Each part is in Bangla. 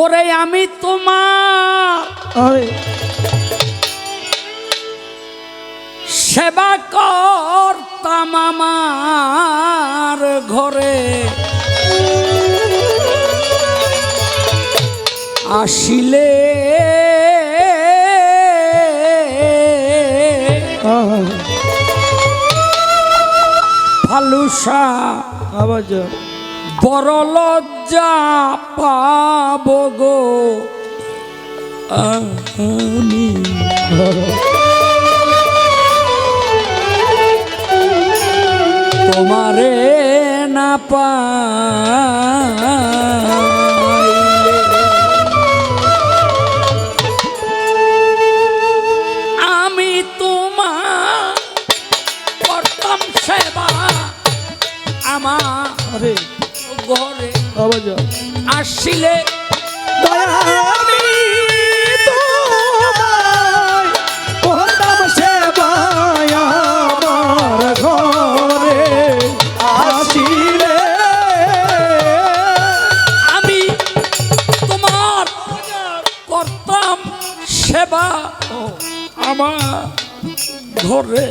ওরে আমি তোমার সেবা করতাম আমার ঘরে। আসিলে ফালুসা আবার বড় লজ্জা পাব গো। আমি তোমারে না আমি তোমার করতাম সেবা আমার ঘরে আসিলে আমি তোমায় করতাম সেবায় আমার ঘরে আসিলে। আমি তোমার করতাম সেবা আমার ঘরে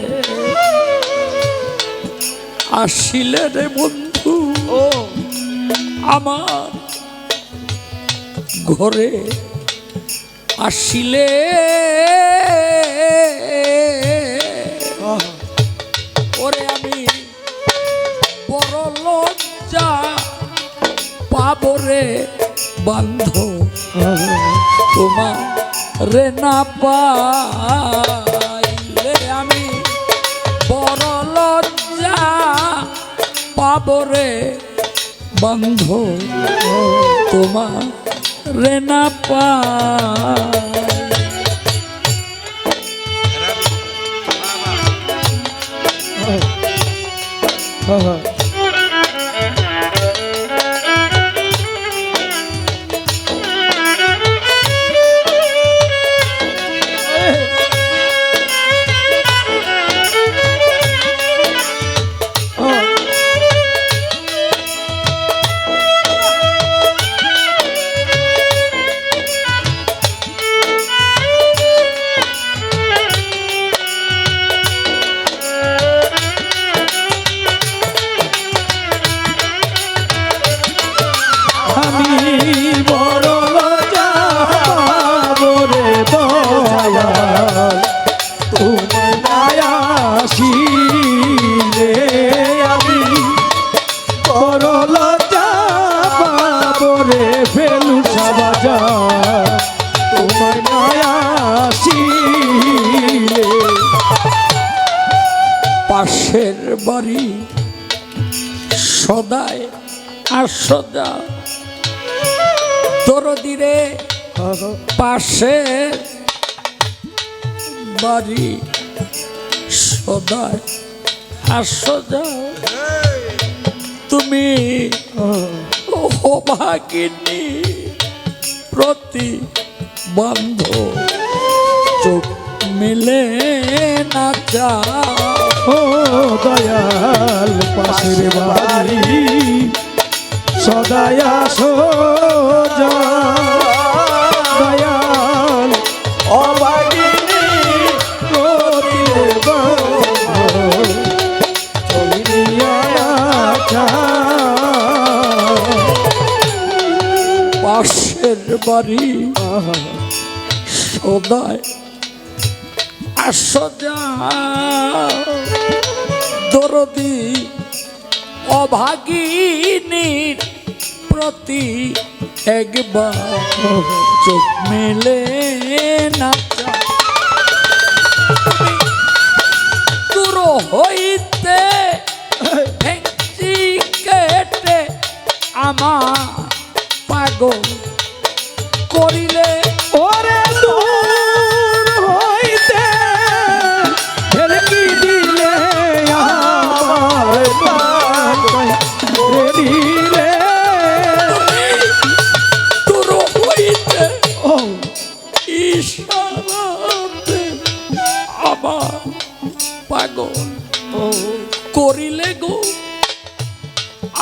আসিলে রে বন্ধু। ও আমার ঘরে আসিলে। ওরে আমি বড় লজ্জা পাবরে বান্ধ। তোমার রে না পাইলে আমি বড় লজ্জা পাবরে বন্ধ তোমার রে না পাই আহা, আহা, পাশের বাড়ি। সদায় আর সদা। দরদিরে পাশের বাড়ি। সদায় আর সদা। তুমি অভাগিনী প্রতি বন্ধ চোখ মিলে না চা ও দয়াল পাশের বাড়ি। সদায়া সোজা দয়াল। অবাগিনী পাশের বাড়ি। সদায় আসজা দরদি অভাগিনীর প্রতি একবার চোখ মেলে না। দূর হইতে ভেঙচি কেটে আমার পাগল গো,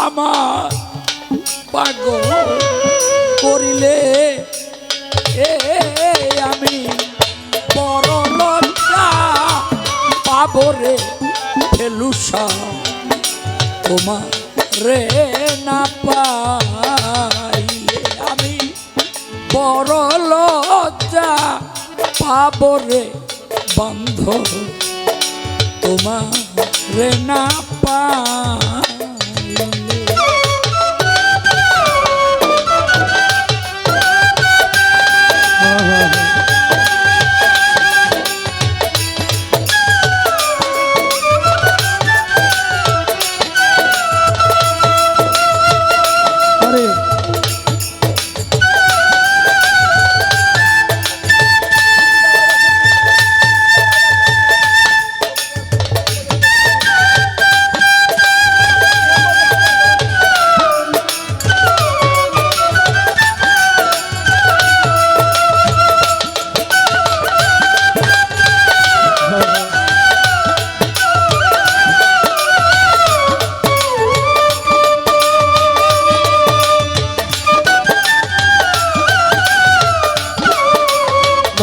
আমার পাগল করিলে এ আমি বড় লজ্জা পাবরে ফেলুসা। তোমার রে না পাইলে আমি বড় লজ্জা পাবরে বন্ধ তোমার রে না পাইলে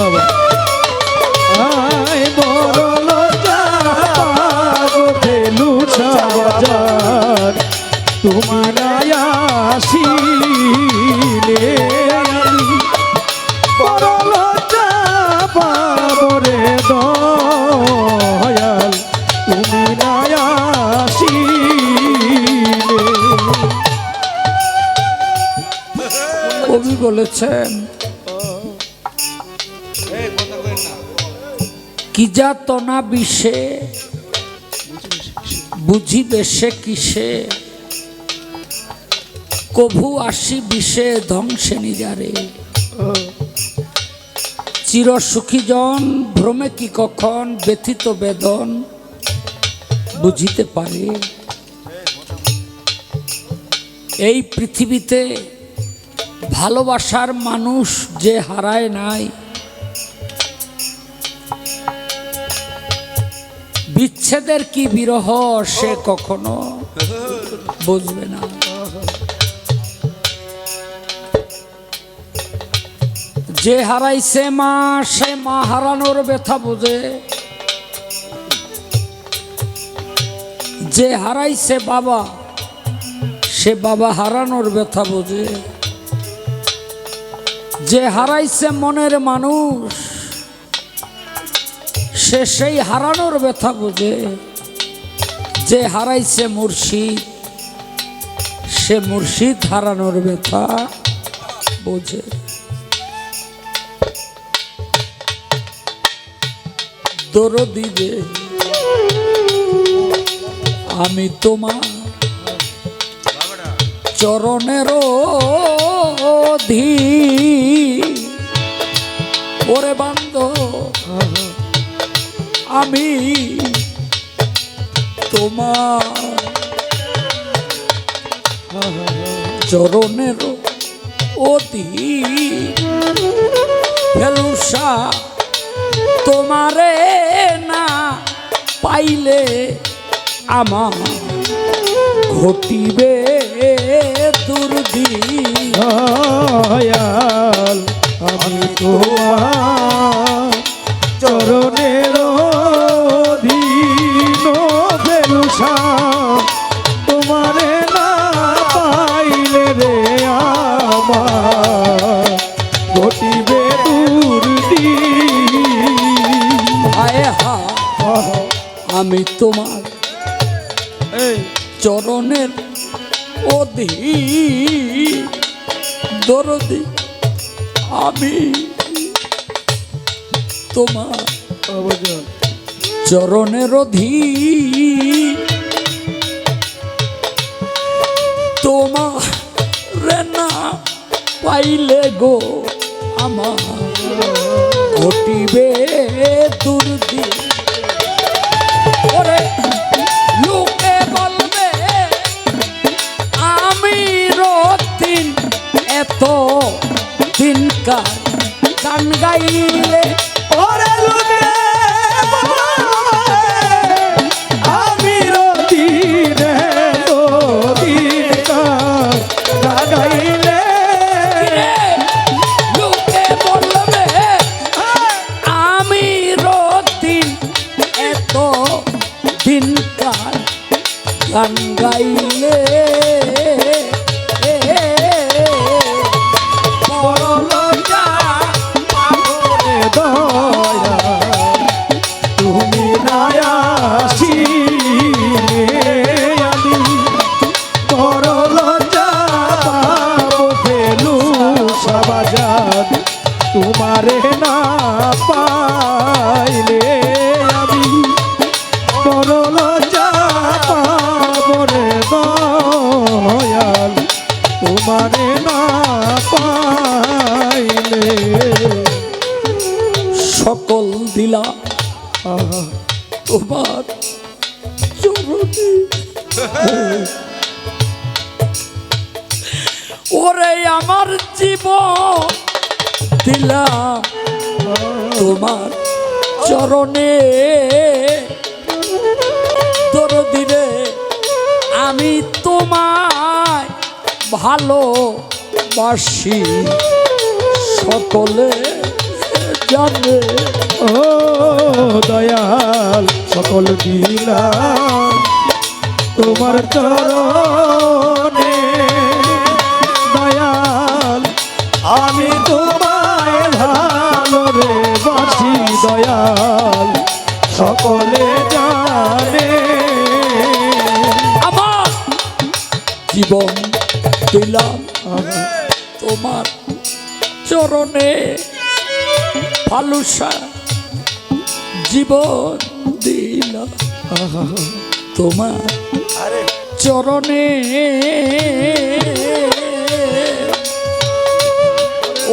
বাবা। আয় বড় লজ্জা ফেলু বাজার তুমি নাই আসিলে বড় লজ্জা পাবো রে দয়াল তুমি আসিলে। কবি বলেছেন কি যাতনা বিষে বুঝিবে সে কিসে? কভু আসি বিষে ধ্বংসে নিজারে। চির সুখী জন, ভ্রমে কি কখন ব্যথিত বেদন? বুঝিতে পারে। এই পৃথিবীতে ভালোবাসার মানুষ যে হারায় নাই বিচ্ছেদের কি বিরহ সে কখনো বুঝবে না। যে হারাইছে মা, সে মা হারানোর ব্যথা বোঝে। যে হারাইছে বাবা, সে বাবা হারানোর ব্যথা বোঝে। যে হারাইছে মনের মানুষ সে সেই হারানোর ব্যথা বোঝে। যে হারাইছে মুর্শিদ, সে মুর্শিদ হারানোর ব্যথা বোঝে। দরদিবে আমি তোমার চরণের ধি ওরে বান্ধ আমি তোমার চরণের অতি ফেলুসা তোমারে না পাইলে আমার ঘটিবে দুর্দি আমি তোমার চরণের তোমার এই। চরণের অধি দরদি আমি তোমার চরণের অধি তোমার রে না পাইলে গো আমার ঘটিবে দুর্দি গান গাইলে তোমারে না পাইলে সকল দিলা তোমার চরণে ওরে আমার জীবন দিলা তোমার চরণে। দরদিরে আমি তোমায় ভালোবাসি, সকলে জানে। ও দয়াল, সকল দিলাম তোমার চরণে। দয়াল, আমি তোমায় ভালো রে বাসি, দয়াল, সকলে জানে। আমার জীবন দিলাম তোমার চরণে ফালুসা জীবন দিলাম। তোমার চরণে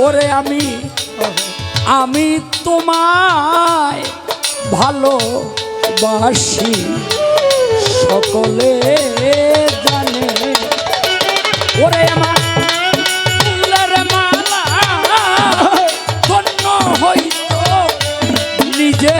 ওরে আমি আমি তোমায় ভালোবাসি। সকলে ওরে আমার ফুলের মালা ধন্য হইত নিজে